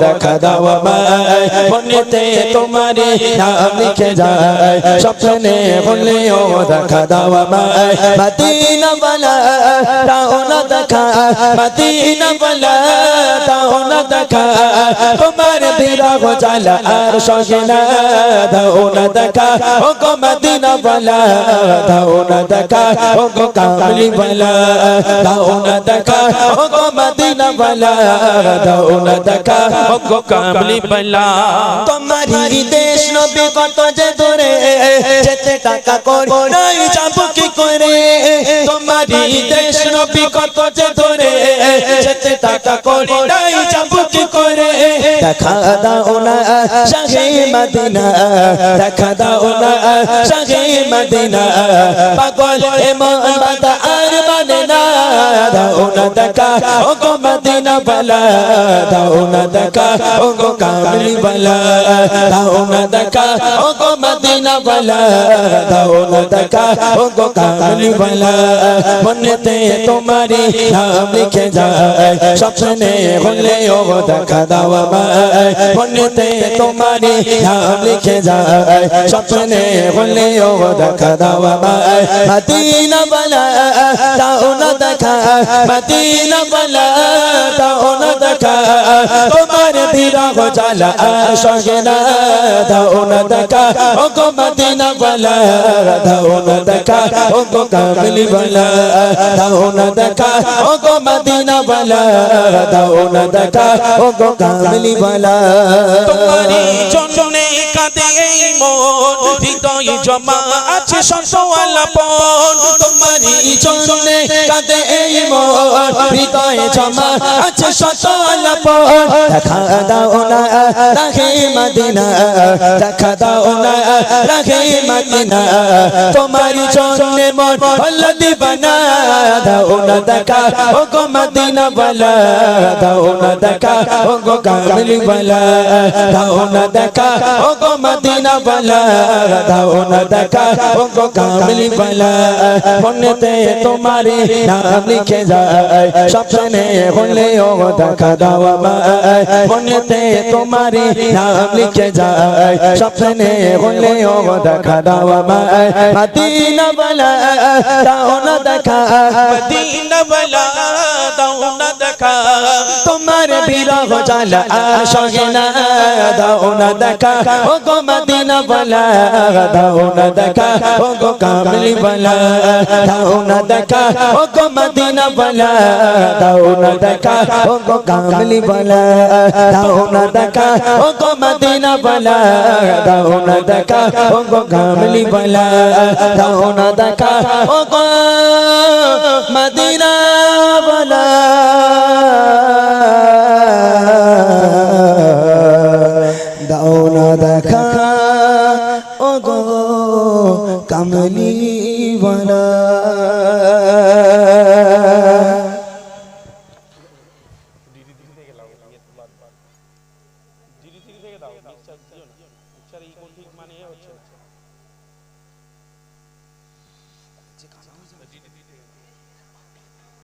দেখা দাও আমায়। মনেতে তোমারি নাম হলেও দেখা দাও আমায়। মদিনা বালা দেখা। মদিনা বালা না দেখা। তোমার বিরহ জ্বালা আর দেখা। ও গো মদিনা দেখা। ও গো বালা দাও না দেখা ও গো মদিনা বালা দাও না দেখা ও গো কামলি বালা। তোমারি দেশ নবী কত যে দূরে, যেতে টাকা কর, নাই যাব কি করে? তোমারি দেশ নবী কত যে দূরে, যেতে টাকা কর, নাই যাব কি করে? দেখা দাও না, শাহে মদিনা, দেখা দাও না, শাহে মদিনা। পাগল এমন বাদা আর মানে না। দাও না দেখা ও গো মদিনা বালা দাও না দেখা ও গো কামলি বালা মনেতে তোমারি নাম লিখে যায় স্বপ্নে হলে দেখা দাও আমায় মনেতে তোমারি নাম লিখে যায় স্বপ্নে হলে দেখা দাও আমায় মদিনা বালা দাও না দেখা মদিনা বালা দাও না দেখা তোমার বিরহ জ্বালা সহে না দাও না দেখা ও গো মদিনা বালা দাও না দেখা ও গো কামলি বালা দাও না দেখা ও গো মদিনা বালা দাও দেখা ও গো কামলি বালা তোমারি জন্যে কাঁদে মন হৃদয় জমা আছে সসওয়ালা পন তোমারি জন্যে কাঁদে এই মন। হৃদয় জমা শত আলাপন দেখা দাও না, রাখে মদিনা। দেখা দাও না, রাখে মন দিবানা। দাও না দেখা ও গো বালা। দাও না দেখা ও গো বালা। দাও না দেখা ও গো মদিনা বালা। দাও না দেখা ও কামলি বালা মনেতে তোমারি নাম লিখে যায়। স্বপ্নে হলে ও দেখা দাও আমায় মনেতে তোমারি নাম লিখে যায়। স্বপ্নে হলে ও দেখা দাও আমায়, মদিনা বালা দাও না দেখা। মদিনা বালা। দেখা। তোমার বিরহ জ্বালা সহে না দাও না দেখা। ও গো মদিনা বালা দাও না দেখা। ও গো কামলি বালা দাও না দেখা। ও গো মদিনা বালা দাও না দেখা। ও গো কামলি বালা দাও না দেখা। ও গো মদিনা বালা দাও না দেখা। ও গো কামলি বালা দাও না দেখা। ও গো মদিনা বালা। ও গো কামলি বালা। মানে